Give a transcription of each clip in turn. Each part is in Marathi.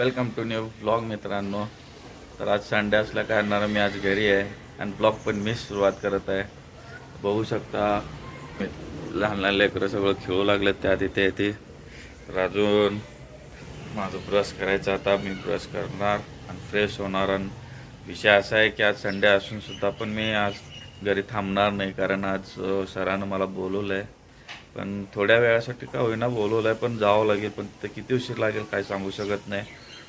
वेलकम टू न्यू ब्लॉग मित्रांनो. तर आज संडे असल्या कारणानं मी आज घरी आहे आणि ब्लॉग पण मीच सुरुवात करत आहे. बघू शकता मी लहान लहान लेकरं सगळं खेळू लागलं त्या तिथे येते. तर अजून माझं ब्रश करायचं आता मी ब्रश करणार आणि फ्रेश होणार. आणि विषय असा आहे की आज संडे असून सुद्धा पण मी आज घरी थांबणार नाही कारण आज सरानं मला बोलवलं आहे पण थोड्या वेळासाठी का होईना बोलवलं आहे पण जावं लागेल. पण तिथं किती उशीर लागेल काय सांगू शकत नाही.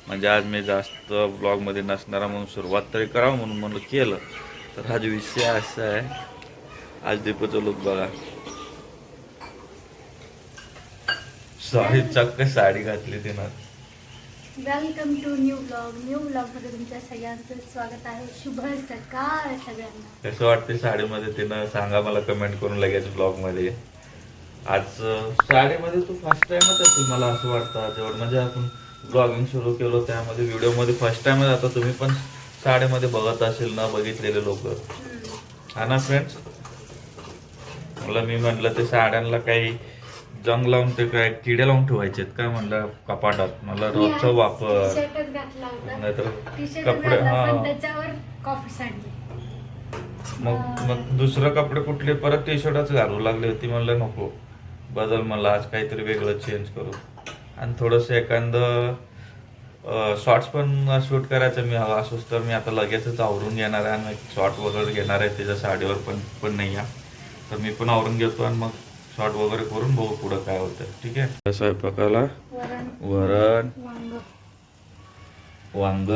म्हणजे आज मी जास्त ब्लॉगमध्ये नसणारा म्हणून सुरुवात तरी करावं म्हणून म्हणलं केलं. तर आज विषय असा आहे. आज दीपूचं लुक बघा. सॉरी चक्क साडी घातली तिनं. Welcome to new blog new ब्लॉगमध्ये तुमच्या सगळ्यांचं स्वागत आहे. शुभ सकाळ सगळ्यांना. कसं वाटते साडीमध्ये? तिनं सांगा मला कमेंट करून लगेच ब्लॉगमध्ये आज अं, साडीमध्ये तू फर्स्ट टाइमच असेल मला असं वाटतं? जेवढं म्हणजे आपण ब्लॉगिंग सुरू केलं त्यामध्ये व्हिडिओमध्ये फर्स्ट टाइमच आता तुम्ही पण साडीमध्ये बघत असेल ना बघितलेले लोक. हा ना फ्रेंड्स मला मी म्हटलं ते साड्यांना काही जंग लावून ते काय किडे लावून ठेवायचे काय म्हणलं कपाटात? मला रोजचा वापर. नाहीतर कपडे हा. मग मग दुसरं कपडे कुठले? परत टी शर्टच घालू लागली होती म्हणलं नको. बदल मला आज काहीतरी वेगळं चेंज करू. आणि थोडंसं एखादं शॉर्ट्स पण शूट करायचं मी हवा असोच तर मी आता लगेचच आवरून घेणार आहे आणि शॉर्ट वगैरे घेणार आहे त्याच्या साडीवर पण पण नाही आहे. तर मी पण आवरून घेतो आणि मग शॉर्ट वगैरे करून बघू पुढं काय होतं. ठीक आहे? स्वयंपाकाला. वरण. वरण. वांग.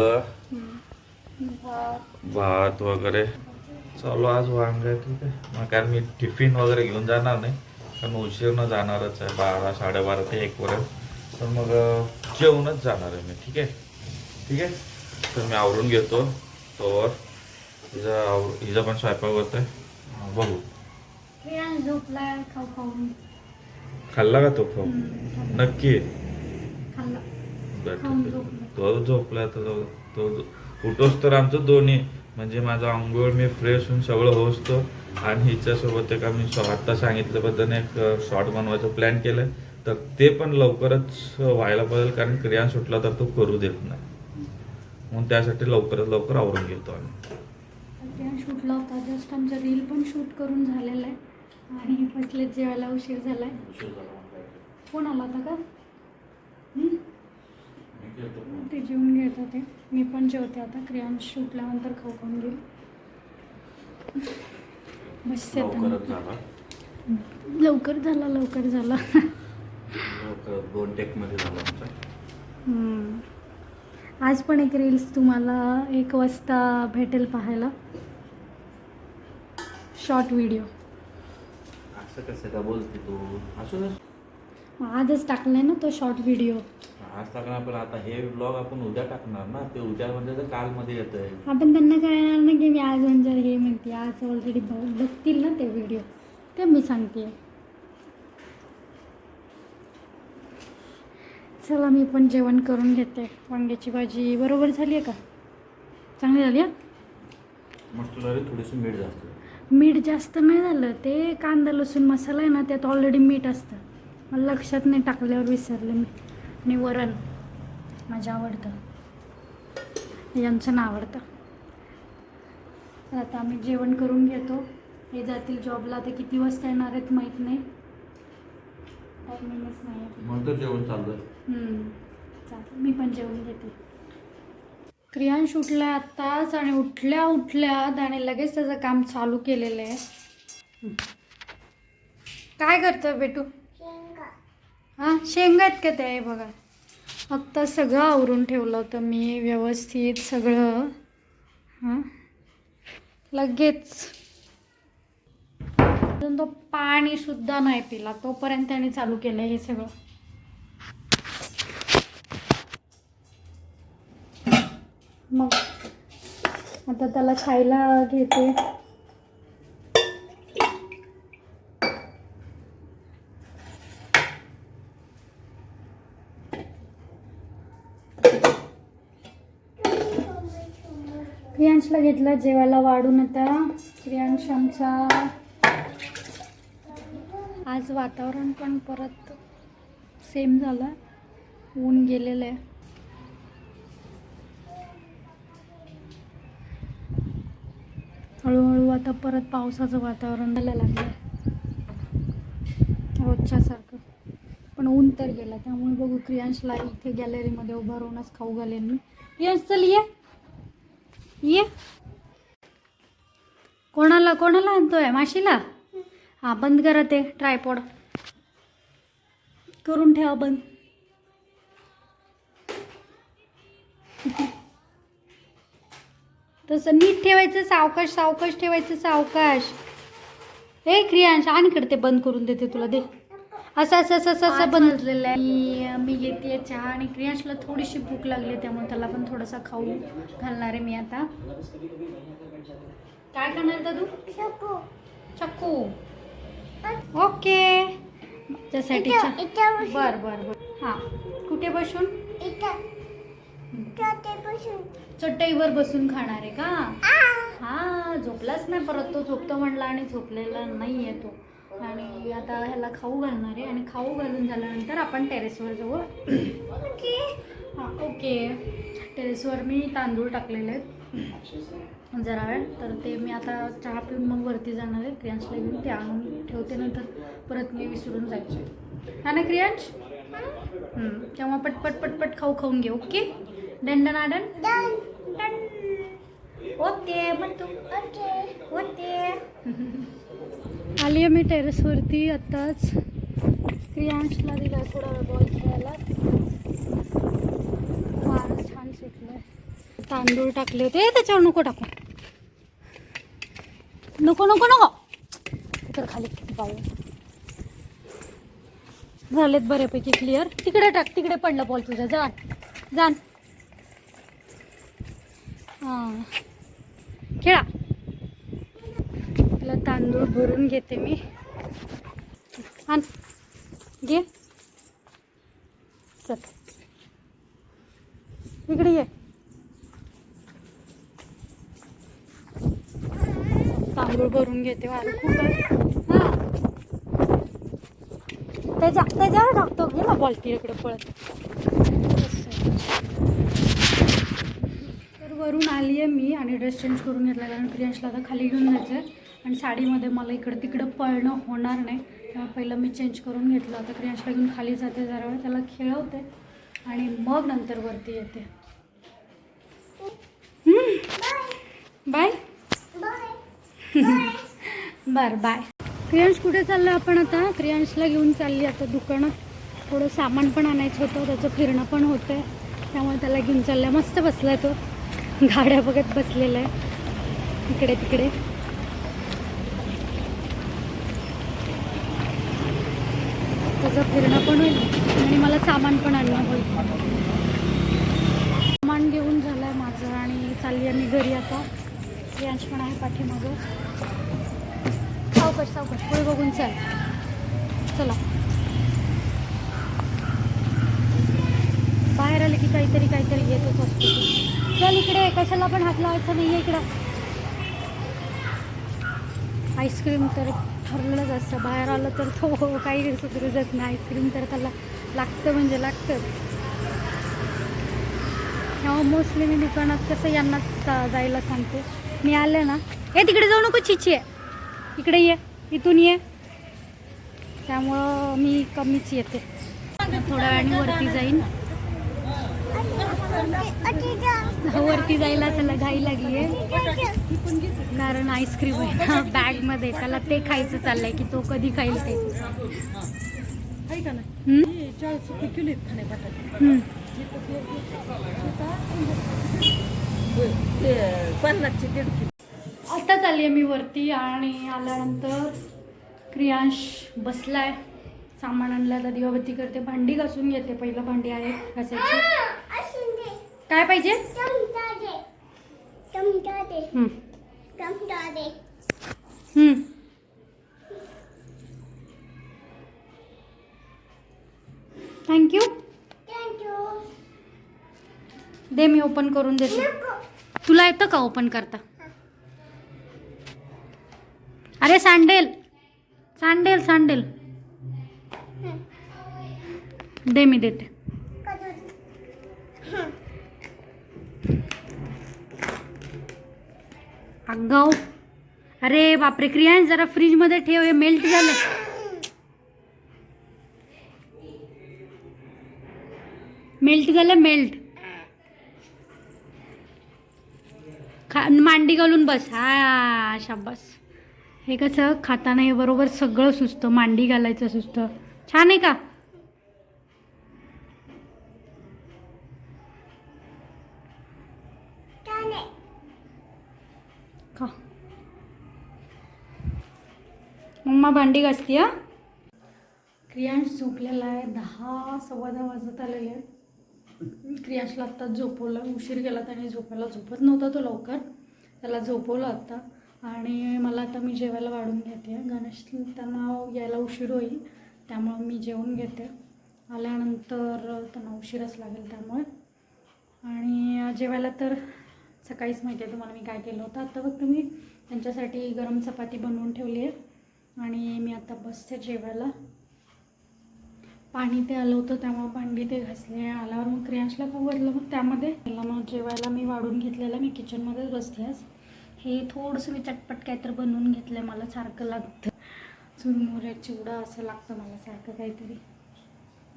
भात वगैरे. चालू आज वांग आहे ठीक आहे. मग कारण मी टिफिन वगैरे घेऊन जाणार नाही. कारण उशीरनं जाणारच आहे बारा साडेबारा ते एकपर्यंत तर मग अं, जेवूनच जाणार आहे मी ठीक आहे? ठीक आहे? तर मी आवरून घेतो तोवर. हिचा आव हिचा पण स्वयंपाक होत आहे. बघू. खाल्ला का तो खाऊ. नक्की. तो झोपला तर तो तो उठोस तर आमचं दोन्ही. म्हणजे माझा आंघोळ मी फ्रेश होऊन सगळं होसतो आणि हिच्यासोबत एक आम्ही शॉ- आता सांगितल्या पद्धतीने एक शॉर्ट बनवायचं प्लॅन केलं तर ते पण लवकरच व्हायला पाहिजे कारण क्रिया सुटला तर तो करू देत नाही. म्हणून त्यासाठी लवकरात लवकर आवरून घेतो आम्ही. प्रियांश उठला होता जस्ट आमचा रील पण शूट करून झालेला आहे. आणि बसले जेवायला उशीर झालाय. कोण आला होता का? हम्म? ते जेवून घेत होते. मी पण जेवते आता. क्रियांश उठल्यानंतर खाऊ खाऊन घेईल. बसते आता मी. लवकरच झाला. लवकर झाला लवकर झाला. दोन टेकमध्ये झाला आमचा. आज पण एक रील्स तुम्हाला एक वाजता भेटेल पाहायला. शॉर्ट व्हिडिओ असं कसं का बोलते तू? असू आजच टाकलाय ना तो शॉर्ट व्हिडिओ आज टाकणार पण आता हे ब्लॉग आपण उद्या टाकणार ना? ते उद्या म्हणजे तर कालमध्ये येत आहे आपण त्यांना कळणार ना की मी आज म्हणजे हे म्हणते आज ऑलरेडी बघतील ना ते व्हिडिओ ते मी सांगते. चला मी पण जेवण करून घेते. वांग्याची भाजी बरोबर झाली आहे का? चांगली झाली आहे मस्त झाली थोडीशी मीठ जास्त. मीठ जास्त नाही झालं. ते कांदा लसूण मसाला आहे ना त्यात ऑलरेडी मीठ असतं. मला लक्षात नाही टाकल्यावर विसरले मी. आणि वरण माझं आवडतं. यांचं ना आवडतं आता आम्ही जेवण करून घेतो. हे जातील जॉबला ते किती वाजता येणार आहेत माहीत नाही. मग तर जेवण हम्म. चालेल मी पण जेवून घेते. क्रियांश उठलाय आत्ताच आणि उठल्या उठल्यात आणि लगेच त्याचं काम चालू केलेलं आहे. काय करतं बेटू? हां शेंगा आहेत का ते बघा. आत्ता सगळं आवरून ठेवलं होतं मी व्यवस्थित सगळं. हां. लगेच. अजून तो पाणी सुद्धा नाही पिला. तोपर्यंत त्याने चालू केलं हे सगळं. मग आता त्याला खायला घेते. प्रियांशला घेतला जेवायला वाढून आता. प्रियांश आमचा आज वातावरण पण परत सेम झालं. ऊन गेलेलं आहे. हळूहळू आता परत पावसाचं वातावरण झालं लागलं रोजच्यासारखं. पण ऊन तर गेला त्यामुळे बघू क्रियांशला इथे गॅलरीमध्ये उभं राहूनच खाऊ घालेन मी. क्रियांश चल ये. ये. कोणाला कोणाला आणतोय? माशीला? हा बंद करा ते ट्रायपॉड. करून ठेवा बंद. तसं नीट ठेवायचं सावकाश सावकाश ठेवायचं सावकाश. हे क्रियांश आणि इकडे ते बंद करून देते तुला दे. असं असं असं असं असं बंद. झालेलं आहे. मी घेते चहा आणि क्रियांशला थोडीशी भूक लागली त्यामुळे त्याला पण थोडासा खाऊ घालणार आहे मी आता. काय खाणार दादू? चक्कू ओके. त्यासाठी बर बर बर. हां. कुठे बसून? चटईवर बसून खाणार आहे का? हा झोपलाच नाही परत तो? झोपतो म्हणला आणि झोपलेला नाही आहे तो. आणि आता ह्याला खाऊ घालणार आहे. आणि खाऊ घालून झाल्यानंतर आपण टेरेसवर जाऊ हां. ओके. टेरेसवर मी तांदूळ टाकलेले आहेत. जरा वेळ. तर ते मी आता चहा पिऊन मग वरती जाणार आहे. क्रियांशला घेऊन ते आणून ठेवते नंतर परत मी विसरून जायचे हा ना क्रियांश तेव्हा पटपट पटपट खाऊ खाऊन घे ओके? दंडनाडन डन ओके मग तू ओके. आली आहे मी टेरेसवरती आत्ताच क्रियांशला दिला थोडा वेळ बॉल खेळायला. वारं छान सुटलं तांदूळ टाकले होते. त्याच्यावर नको टाकू. नको नको नको. तर खाली किती पाऊस झालेत बऱ्यापैकी क्लिअर तिकडे टाक तिकडे पडलं बॉल तुझा. जा जाण हां. खेळा. आपला तांदूळ भरून घेते मी. आण. घे. चल. इकडे ये. तांदूळ भरून घेते वारं खूप आहे? हां. त्याच्या त्याच्यावर टाकतो. गेला बॉल इकडे पळत. वरून आली आहे मी आणि ड्रेस चेंज करून घेतला कारण प्रियांशला आता खाली घेऊन जायचं आहे आणि साडीमध्ये मला इकडं तिकडं पळणं होणार नाही. तेव्हा पहिलं मी चेंज करून घेतलं. आता प्रियांशला घेऊन खाली जाते जरा वेळ. त्याला खेळवते. आणि मग नंतर वरती येते. बाय. बरं बाय. क्रियांश कुठे चाललं आपण आता? क्रियांशला घेऊन चालली आता दुकानात थोडं सामान पण आणायचं होतं. त्याचं फिरणं पण होतं त्यामुळे त्याला घेऊन चाललं. मस्त बसला आहे तो. गाड्या बघत बसलेल्या आहे. इकडे तिकडे. त्याचं फिरणं पण होईल आणि मला सामान पण आणणं होईल. सामान घेऊन झालं आहे माझं आणि चालली आहे मी घरी आता. यांच पण आहे पाठीमागं. सावकाश सावकाश पुढे बघून चाल. चला. बाहेर आले की काहीतरी काहीतरी येतच असतो चल इकडे कशाला पण हात लावायचं नाही आहे इकडं आईस्क्रीम तर ठरलेलंच असतं. बाहेर आलं तर तो काही सुधरू नाही. आईस्क्रीम तर त्याला लागतं म्हणजे लागतं. तेव्हा मोस्टली मी दुकानात कसं यांना जायला सांगते. मी आले ना. हे तिकडे जाऊ नको चिची आहे. इकडे ये. इथून ये. त्यामुळं मी कमीच येते. थोड्या वेळाने वरती जाईन. वरती जायला त्याला घाई लागली आहे. कारण आईस्क्रीम आहे ना बॅगमध्ये. त्याला ते खायचं चाललंय की तो कधी खाईल ते. आत्ताच आली आहे मी वरती आणि आल्यानंतर क्रियांश बसलाय. सामान आणलं आता दिवाबत्ती करते. भांडी घासून घेते. पहिलं भांडी आहे घासायची. काय पाहिजे. थँक्यू दे मी ओपन करून देते. तुला येतं का ओपन करता? अरे सँडेल. Sandal sandal. दे मी देते. अगाऊ अरे बापरे क्रिया जरा फ्रीजमध्ये ठेव हे मेल्ट झालं. मेल्ट झालं मेल्ट. खा मांडी घालून बस. हा शाबास. हे कसं खाताना हे बरोबर सगळं सुचतं मांडी घालायचं सुचतं छान आहे का खा मम्मा भांडी घासती हा? क्रियांश झोपलेला आहे. दहा सव्वा दहा वाजत आलेले आहेत. क्रियांशला आत्ता झोपवलं. उशीर गेला त्याने झोपायला झोपत नव्हता तो लवकर. त्याला झोपवलं आत्ता आणि मला आता मी जेवायला वाढून घेते. गणेश त्यांना यायला उशीर होईल. त्यामुळं मी जेवून घेते. आल्यानंतर त्यांना उशीरच लागेल त्यामुळे. आणि जेवायला तर सकाळीच माहिती आहे तुम्हाला मी काय केलं होतं. आत्ता फक्त मी त्यांच्यासाठी गरम चपाती बनवून ठेवली आहे. आणि मी आता बसते जेवायला. पाणी ते आलं होतं त्यामुळे भांडी ते घासले. आल्यावर मग क्रियांशला आवडलं मग त्यामध्ये मला मग जेवायला मी वाढून घेतलेलं. मी किचनमध्येच बसते आज. हे थोडंसं मी चटपट काहीतरी बनवून घेतलं आहे मला सारखं लागतं. चुरमुऱ्या चिवडा असं लागतं मला सारखं काहीतरी.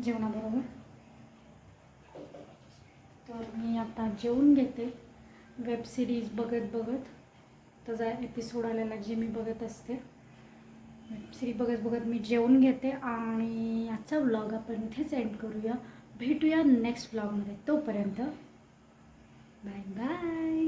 जेवणाबरोबर. तर मी आता जेवून घेते. वेब सिरीज बघत बघत. त्याचा एपिसोड आलेला जे मी बघत असते. वेबसिरी बघत बघत मी जेवून घेते आणि आजचा व्लॉग आपण इथेच एंड करूया. भेटूया नेक्स्ट व्लॉगमध्ये तोपर्यंत बाय बाय